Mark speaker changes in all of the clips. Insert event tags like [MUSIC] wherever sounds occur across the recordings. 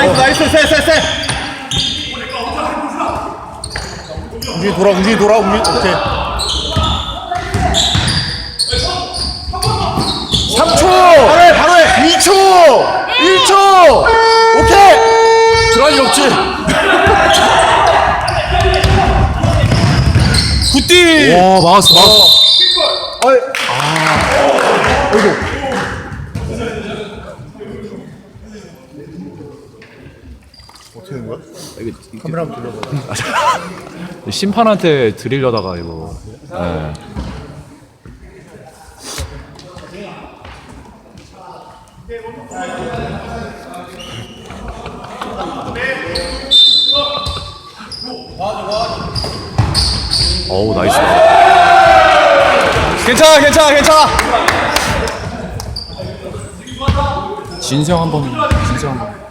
Speaker 1: 나이스 나이스 쎄쎄쎄
Speaker 2: 움직이 돌아 움직이 돌아 움직이 오케이. 3초!
Speaker 1: 바로 해 바로 해.
Speaker 2: 2초! 1초! 오케이! 드라이 없지?
Speaker 1: 굿디
Speaker 3: 와 막았어 막았어.
Speaker 2: 어이 어떻게 된 거야? 카메라 한번 돌려봐. [LAUGHS]
Speaker 3: 심판한테 드리려다가 이거. 예. 어우 나이스.
Speaker 1: 괜찮아 괜찮아 괜찮아.
Speaker 3: 진성 한번 진성 한번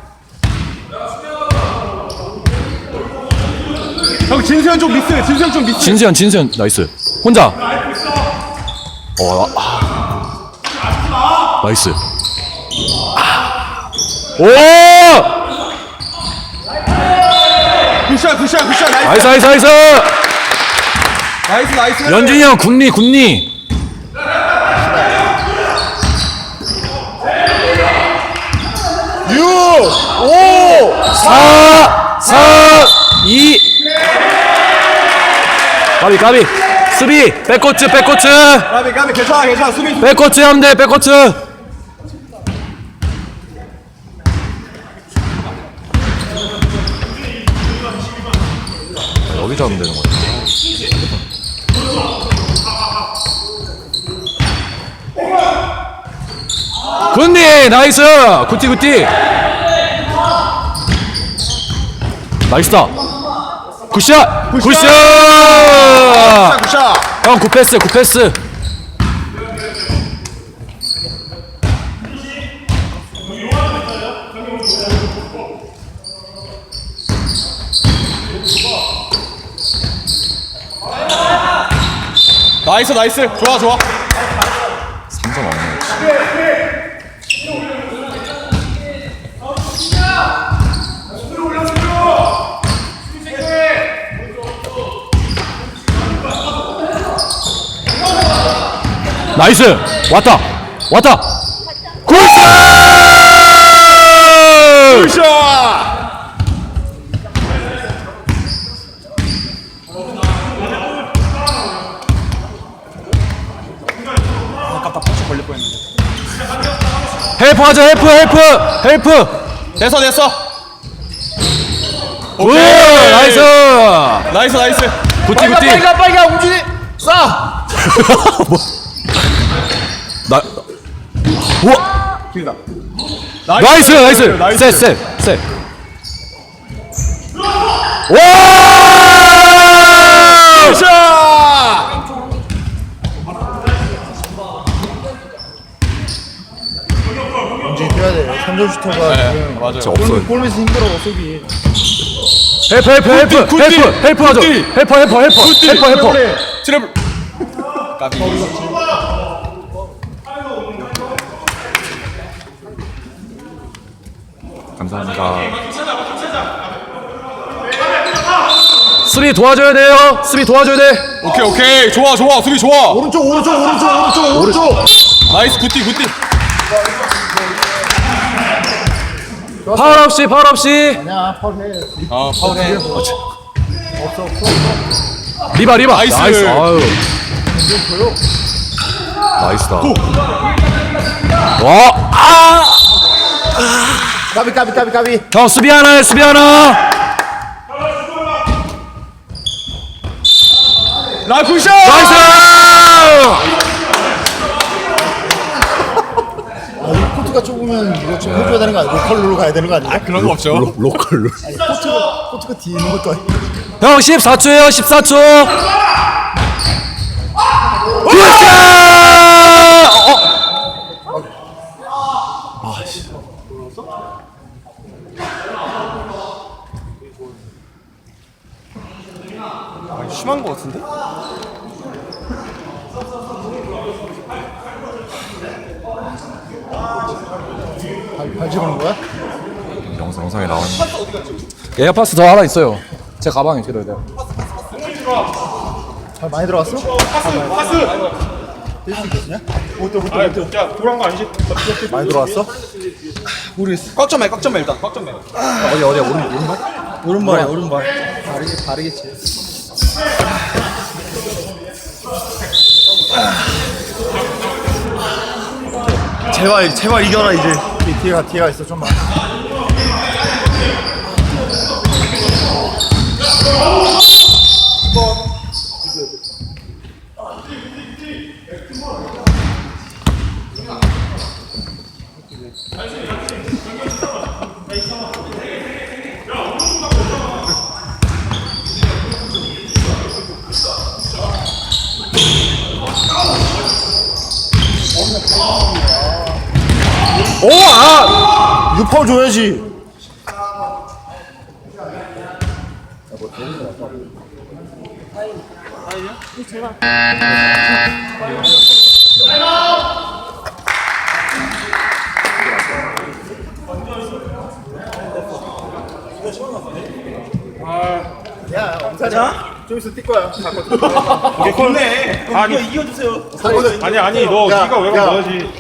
Speaker 1: 형 진수현 좀 미스 진수현 좀 미스.
Speaker 3: 진세현 진세현 나이스. 혼자. 어 아. 나이스. 아. 오!
Speaker 1: 굿샷 굿샷 굿샷 나이스.
Speaker 3: 나이스 나이스 나이스!
Speaker 1: 나이스 나이스.
Speaker 3: 연준이 형 군리 군리
Speaker 2: 유! 오!
Speaker 3: 4 4 2 까비 까비 수비 백코트 백코트.
Speaker 1: 가비 가비 괜찮아 괜찮아 수비.
Speaker 3: 백코트 하면 돼 백코트. 여기서 하면 되는 거야. 굿니 나이스. 굿티 굿티. 나이스다 굿샷! 굿샷!
Speaker 1: 굿샷! 굿샷!
Speaker 3: 형 굿패스 굿패스.
Speaker 1: 나이스 나이스. 좋아 좋아.
Speaker 3: 3점 없네 나이스! 왔다! 왔다! 굿샷!
Speaker 1: 굿샷!
Speaker 3: 헬프 하자 헬프 헬프! 헬프!
Speaker 1: 됐어 됐어.
Speaker 3: 굿! 나이스!
Speaker 1: 나이스 나이스.
Speaker 3: 굿띠 굿띠
Speaker 1: 빨가 빨가 우진이. 싸 [LAUGHS]
Speaker 3: 나 우와.
Speaker 1: 기다.
Speaker 3: 나이스 나이스. 셋셋셋. 와!
Speaker 1: 굿샷!
Speaker 2: 움직이 뛰어야 돼 3점 슈터가 지금
Speaker 1: 맞아요.
Speaker 3: 없어요.
Speaker 2: 골밑에서 힘들어 속이.
Speaker 3: 헬프 헬프 헬프.
Speaker 1: 굿띠,
Speaker 3: 헬프 헬프 하죠.
Speaker 1: 굿띠.
Speaker 3: 헬프 헬프 헬프. 헬프 헬프.
Speaker 1: 트래블. 까비
Speaker 3: 감사합니다. 수비 도와줘야 돼요. 수비 도와줘야 돼.
Speaker 1: 오케이 오케이. 좋아 좋아. 수비 좋아.
Speaker 2: 오른쪽 오른쪽 오른쪽 오른쪽 오른쪽.
Speaker 1: 나이스 굿띠 굿띠.
Speaker 3: 파울 없이 파울 없이.
Speaker 2: 아니야 파울해.
Speaker 1: 아 파울해.
Speaker 2: 없어 없어
Speaker 3: 리바 리바.
Speaker 1: 나이스.
Speaker 3: 나이스. 아유. 나이스다. 와아형
Speaker 2: 까비 까비 까비 까비.
Speaker 3: 수비 하나 해 수비 하나?
Speaker 1: 나 굿샷
Speaker 3: 나이스!
Speaker 2: 아, 이 코트가 좁으면 이거 좀 해줘야 되는 거 아니야? 로컬로 가야 되는 거 아니야?
Speaker 1: 그런 거 없죠.
Speaker 3: 로컬로.
Speaker 2: 아니, 코트가 코트가 뒤에 있는 것도 아니고
Speaker 3: 형 14초에요 14초
Speaker 1: 심한 거 같은데
Speaker 2: 발, 발 집어넣은 거야?
Speaker 4: 영상, 영상에 나오는
Speaker 3: 에어 파스 더 하나 있어요. 제 가방에 들어야 돼요.
Speaker 2: 잘 많이 들어갔어?
Speaker 1: 야 돌아온 거 아니지?
Speaker 2: 많이 들어갔어?
Speaker 5: 꽉좀 해, 꽉좀 해, 일단. 꽉좀 해.
Speaker 3: 어디 어디야 오른 오른발?
Speaker 2: 오른발이야 오른발 다르게 다르겠지 제발 제발 이겨라 이제. 뒤에가 뒤에가 있어 좀만 오아 유파울 줘야지 야, 엄사자. 좀 있어 뛸 거야.
Speaker 1: 컸네. 아니 이거 이겨주세요. 아니 아니 너
Speaker 2: 야,
Speaker 1: 네가 왜
Speaker 2: 야.
Speaker 1: 넣어야지.